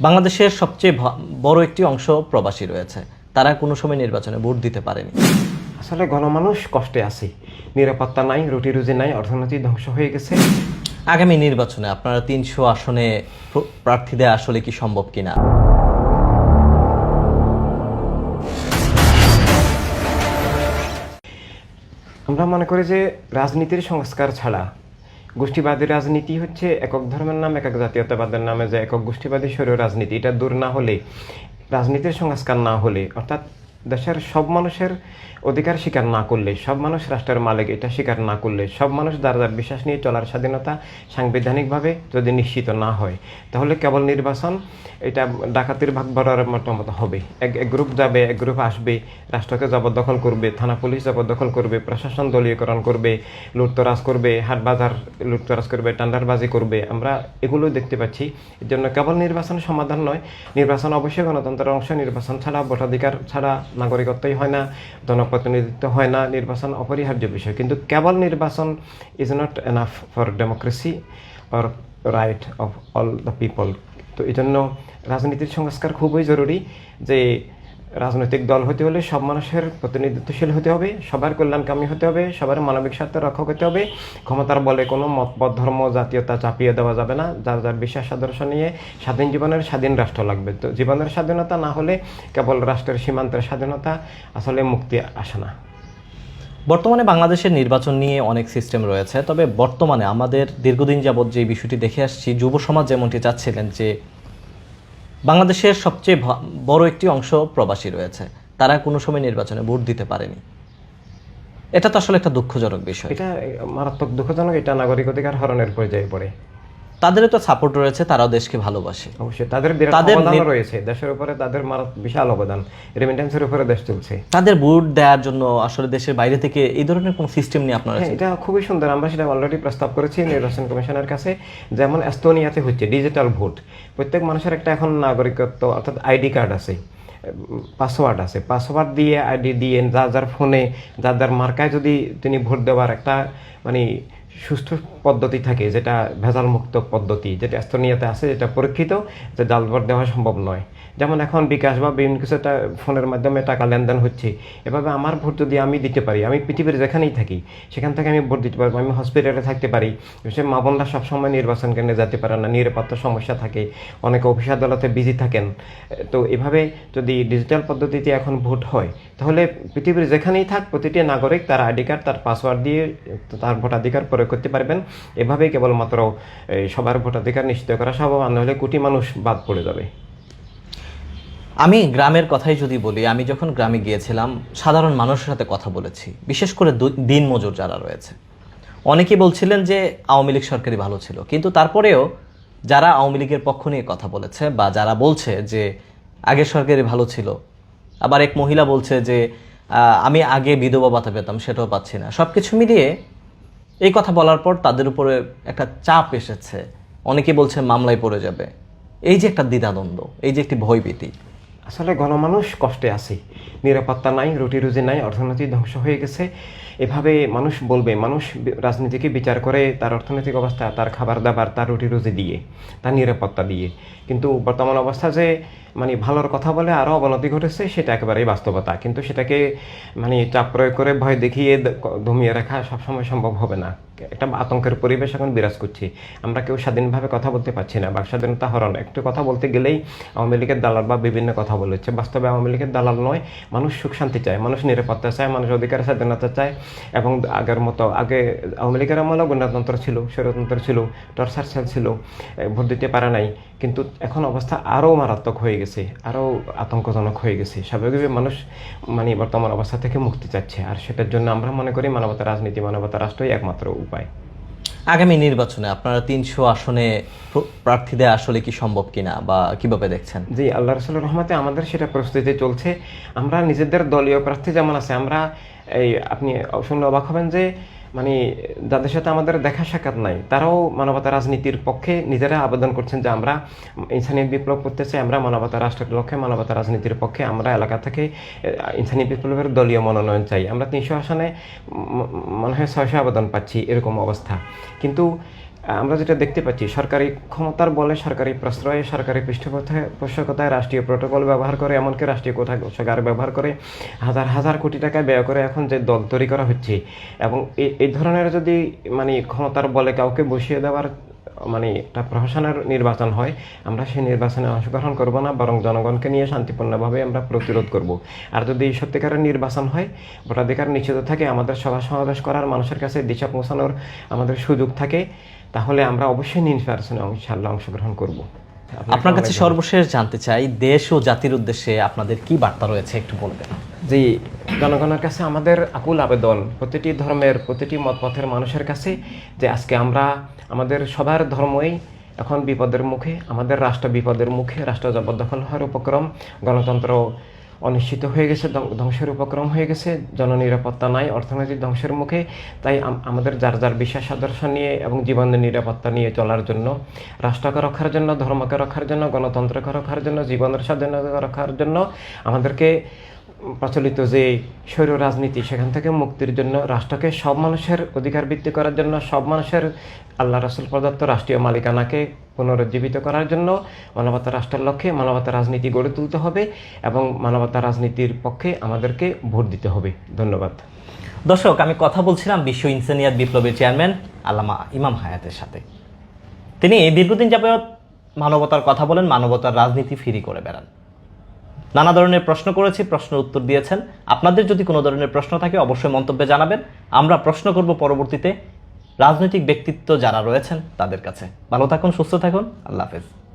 বাংলাদেশের সবচেয়ে বড় একটি অংশ প্রবাসী রয়েছে। তারা কোনো সময় নির্বাচনে ভোট দিতে পারেনি। আসলে গণমানুষ কষ্টে আছে। নিরাপত্তা নাই রুটি রুজি নাই অর্থনীতি ধ্বংস হয়ে গেছে। আগামী নির্বাচনে আপনারা তিনশো আসনে প্র- প্রার্থী দেওয়া আসলে কি সম্ভব কিনা? আমরা মনে করি যে রাজনীতির সংস্কার ছাড়া গোষ্ঠীবাদী রাজনীতি হচ্ছে একক ধর্মের নাম, একক জাতীয়তাবাদের নামে যে একক গোষ্ঠীবাদী সরীয় রাজনীতি। এটা দূর না হলে, রাজনীতির সংস্কার না হলে, অর্থাৎ দেশের সব মানুষের অধিকার স্বীকার না করলে, সব মানুষ রাষ্ট্রের মালিক, এটা স্বীকার না করলে, সব মানুষ যার বিশ্বাস নিয়ে চলার স্বাধীনতা সাংবিধানিকভাবে যদি নিশ্চিত না হয়, তাহলে কেবল নির্বাচন, এটা ডাকাতির ভাগ বড়ার মতো মতো হবে। এক এক গ্রুপ যাবে, এক গ্রুপ আসবে, রাষ্ট্রকে জবরদখল করবে, থানা পুলিশ জবরদখল করবে, প্রশাসন দলীয়করণ করবে, লুটতরাজ করবে, হাট বাজার লুটতরাজ করবে, টান্ডারবাজি করবে, আমরা এগুলো দেখতে পাচ্ছি। এর জন্য কেবল নির্বাচন সমাধান নয়, নির্বাচন অবশ্যই গণতন্ত্রের অংশ, নির্বাচন ছাড়া ভোটাধিকার ছাড়া নাগরিকত্বই হয় না, জনপ্রতিনিধিত্ব হয় না নির্বাচন অপরিহার্য বিষয়। কিন্তু কেবল নির্বাচন is not enough for democracy or right of all the people তো এই জন্য রাজনীতির সংস্কার খুবই জরুরি যে রাজনৈতিক দল হতে হলে সব মানুষের প্রতিনিধিত্বশীল হতে হবে, সবার কল্যাণকামী হতে হবে, সবার মানবিক স্বার্থ রক্ষা হতে হবে। ক্ষমতার বলে কোনো মতপথ ধর্ম, জাতীয়তা চাপিয়ে দেওয়া যাবে না। যার যার বিশ্বাস, আদর্শ নিয়ে স্বাধীন জীবনের স্বাধীন রাষ্ট্র লাগবে। তো জীবনের স্বাধীনতা না হলে কেবল রাষ্ট্রের সীমান্তের স্বাধীনতা, আসলে মুক্তি আসে না। বর্তমানে বাংলাদেশের নির্বাচন নিয়ে অনেক সিস্টেম রয়েছে। তবে বর্তমানে আমাদের দীর্ঘদিন যাবৎ যে বিষয়টি দেখে আসছি, যুব সমাজ যেমনটি চাচ্ছিলেন যে বাংলাদেশের সবচেয়ে বড় একটি অংশ প্রবাসী রয়েছে। তারা কোনো সময় নির্বাচনে ভোট দিতে পারেনি। এটা তো আসলে একটা দুঃখজনক বিষয়। এটা মারাত্মক দুঃখজনক। এটা নাগরিক অধিকার হরণের পর্যায়ে পড়ে। তাদেরও তো সাপোর্ট রয়েছে তারাও দেশকে ভালোবাসে। অবশ্যই তাদের তাদের রয়েছে। দেশের উপরে তাদের মারাত বিশাল অবদান। রেমিটেন্সের উপরে দেশ চলছে। তাদের ভোট দেওয়ার জন্য আসলে দেশের বাইরে থেকে এই ধরনের কোনো সিস্টেম নিয়ে আপনারা হ্যাঁ এটা খুবই সুন্দর। আমরা সেটা অলরেডি প্রস্তাব করেছি নির্বাচন কমিশনের কাছে। যেমন এস্তোনিয়াতে হচ্ছে ডিজিটাল ভোট প্রত্যেক মানুষের একটা এখন নাগরিকত্ব অর্থাৎ আইডি কার্ড আছে পাসওয়ার্ড আছে। পাসওয়ার্ড দিয়ে আইডি দিয়ে যার যার ফোনে যার যার মার্কায় যদি তিনি ভোট দেওয়ার একটা মানে সুষ্ঠু পদ্ধতি থাকে, যেটা ভেজাল মুক্ত পদ্ধতি, যেটা এস্তোনিয়াতে আছে, যেটা পরীক্ষিত, যে ভোট দেওয়া সম্ভব নয়। যেমন এখন বিকাশ বা বিভিন্ন কিছু একটা ফোনের মাধ্যমে টাকা লেনদেন হচ্ছে, এভাবে আমার ভোট যদি আমি দিতে পারি। আমি পৃথিবীর যেখানেই থাকি, সেখান থেকে আমি ভোট দিতে পারব। আমি হসপিটালে থাকতে পারি। সে মা বোনরা সবসময় নির্বাচন কেন্দ্রে যেতে পারে না, নিরাপত্তা সমস্যা থাকে, অনেকে অফিস আদালতে বিজি থাকেন। তো এভাবে যদি ডিজিটাল পদ্ধতিতে এখন ভোট হয়, তাহলে পৃথিবীর যেখানেই থাক, প্রতিটি নাগরিক তার আইডি কার্ড, তার পাসওয়ার্ড দিয়ে তার ভোটাধিকার প্রয়োগ করতে পারবেন। এভাবেই কেবলমাত্র সবার ভোটাধিকার নিশ্চিত করা সম্ভব, আর নাহলে কোটি মানুষ বাদ পড়ে যাবে। আমি গ্রামের কথাই যদি বলি, আমি যখন গ্রামে গিয়েছিলাম, সাধারণ মানুষের সাথে কথা বলেছি, বিশেষ করে দিনমজুর যারা রয়েছে। অনেকে বলছিলেন যে আওয়ামী লীগ সরকারই ভালো ছিল, কিন্তু তারপরেও যারা আওয়ামী লীগের পক্ষ নিয়ে কথা বলেছে বা যারা বলছে যে আগের সরকারই ভালো ছিল, আবার এক মহিলা বলছে যে আমি আগে বিধবা ভাতা পেতাম, সেটাও পাচ্ছি না সব কিছু মিলিয়ে এই কথা বলার পর তাদের উপরে একটা চাপ এসেছে। অনেকে বলছে মামলায় পড়ে যাবে। এই যে একটা দ্বিধাদ্বন্দ্ব, এই যে একটি ভয়ভীতি আসলে গণমানুষ কষ্টে আছে। নিরাপত্তা নাই, রুটি রুজি নাই, অর্থনীতি ধ্বংস হয়ে গেছে। এভাবে মানুষ বলবে, মানুষ রাজনীতিকে বিচার করে তার অর্থনৈতিক অবস্থা, তার খাবার দাবার তার রুটি রুজি দিয়ে, তার নিরাপত্তা দিয়ে। কিন্তু বর্তমান অবস্থা যে মানে ভালোর কথা বলে আরও অবনতি ঘটেছে, সেটা একেবারেই বাস্তবতা। কিন্তু সেটাকে মানে চাপ প্রয়োগ করে ভয় দেখিয়ে দমিয়ে রাখা সবসময় সম্ভব হবে না। একটা আতঙ্কের পরিবেশ এখন বিরাজ করছে। আমরা কেউ স্বাধীনভাবে কথা বলতে পারছি না, বাক স্বাধীনতা হরণ। একটু কথা বলতে গেলেই আওয়ামী লীগের দালাল বা বিভিন্ন কথা বলেছে। বাস্তবে আওয়ামী লীগের দালাল নয়, মানুষ সুখ শান্তি চায়, মানুষ নিরাপত্তা চায়, মানুষ অধিকার, স্বাধীনতা চায় এবং আগের মতো, আগে আওয়ামী লীগের আমলেও গণতন্ত্র ছিল স্বৈরতন্ত্র ছিল, টর্চার সেল ছিল ভোট দিতে পারে নাই। কিন্তু এখন অবস্থা আরও মারাত্মক হয়ে গেছে আরও আতঙ্কজনক হয়ে গেছে। স্বাভাবিকভাবে মানুষ মানে বর্তমান অবস্থা থেকে মুক্তি চাচ্ছে আর সেটার জন্য আমরা মনে করি মানবতা রাজনীতি মানবতা রাষ্ট্রই একমাত্র উপায়। আগামী নির্বাচনে আপনারা তিনশো আসনে প্র- প্রার্থী দেওয়া আসলে কি সম্ভব কিনা বা কীভাবে দেখছেন? জি আল্লাহ রসুলের রহমতে আমাদের সেটা প্রস্তুতি চলছে। আমরা নিজেদের দলীয় প্রার্থী যেমন আছে আমরা এই আপনি শুনলে অবাক হবেন যে মানে যাদের সাথে আমাদের দেখা সাক্ষাৎ নাই, তারাও মানবতা রাজনীতির পক্ষে নিজেরা আবেদন করছেন যে আমরা ইনসানি বিপ্লব করতে চাই আমরা মানবতা রাষ্ট্রের লক্ষ্যে মানবতা রাজনীতির পক্ষে আমরা এলাকা থেকে ইনসানি বিপ্লবের দলীয় মনোনয়ন চাই। আমরা তিনশো আসনে মনে হয় ছয়শো আবেদন পাচ্ছি এরকম অবস্থা। কিন্তু আমরা যেটা দেখতে পাচ্ছি, সরকারি ক্ষমতার বলে সরকারি প্রশ্রয়ে, সরকারি পৃষ্ঠপোষকতায় রাষ্ট্রীয় প্রোটোকল ব্যবহার করে, এমনকি রাষ্ট্রীয় কোষাগার ব্যবহার করে হাজার হাজার কোটি টাকা ব্যয় করে এখন যে দল তৈরি করা হচ্ছে। এবং এই ধরনের যদি মানে ক্ষমতার বলে কাউকে বসিয়ে দেওয়ার মানে একটা প্রশাসনের নির্বাচন হয়, আমরা সেই নির্বাচনে অংশগ্রহণ করব না, বরং জনগণকে নিয়ে শান্তিপূর্ণভাবে আমরা প্রতিরোধ করব। আর যদি সত্যিকারের নির্বাচন হয়, ভোটাধিকার নিশ্চিত থাকে, আমাদের সভা সমাবেশ করার মানুষের কাছে দিশা পৌঁছানোর আমাদের সুযোগ থাকে, তাহলে আমরা অবশ্যই নির্বাচনে ইনশাল্লাহ অংশগ্রহণ করব। আপনার কাছে সর্বশেষ জানতে চাই দেশ ও জাতির উদ্দেশ্যে আপনাদের কি বার্তা রয়েছে একটু বলবেন? জি জনগণের কাছে আমাদের আকুল আবেদন প্রতিটি ধর্মের প্রতিটি মতপথের মানুষের কাছে যে আজকে আমরা আমাদের সবার ধর্মই এখন বিপদের মুখে আমাদের রাষ্ট্র বিপদের মুখে রাষ্ট্র জবরদখল হওয়ার উপক্রম গণতন্ত্র অনিশ্চিত হয়ে গেছে ধ্বংসের উপক্রম হয়ে গেছে, জননিরাপত্তা নাই, অর্থনৈতিক ধ্বংসের মুখে। তাই আমাদের যার যার বিশ্বাস, আদর্শ নিয়ে এবং জীবনের নিরাপত্তা নিয়ে চলার জন্য, রাষ্ট্রকে রক্ষার জন্য, ধর্মকে রক্ষার জন্য, গণতন্ত্রকে রক্ষার জন্য, জীবনের স্বাধীনতা রক্ষার জন্য আমাদেরকে প্রচলিত যে স্বৈর রাজনীতি, সেখান থেকে মুক্তির জন্য রাষ্ট্রকে সব মানুষের অধিকার ভিত্তি করার জন্য, সব মানুষের আল্লাহ রাসুল প্রদত্ত রাষ্ট্রীয় মালিকানাকে পুনরুজ্জীবিত করার জন্য মানবতা রাষ্ট্রের লক্ষ্যে মানবতা রাজনীতি গড়ে তুলতে হবে এবং মানবতা রাজনীতির পক্ষে আমাদেরকে ভোট দিতে হবে। ধন্যবাদ। দর্শক, আমি কথা বলছিলাম বিশ্ব ইনসানিয়াত বিপ্লবের চেয়ারম্যান আল্লামা ইমাম হায়াতের সাথে। তিনি দীর্ঘদিন যাবত মানবতার কথা বলেন, মানবতার রাজনীতি ফিরি করে বেড়ান। নানা ধরনের প্রশ্ন করেছি প্রশ্নের উত্তর দিয়েছেন। আপনাদের যদি কোনো ধরনের প্রশ্ন থাকে, অবশ্যই মন্তব্যে জানাবেন। আমরা প্রশ্ন করব পরবর্তীতে। রাজনৈতিক ব্যক্তিত্ব যারা রয়েছেন, তাদের কাছে। ভালো থাকুন, সুস্থ থাকুন। আল্লাহ হাফেজ।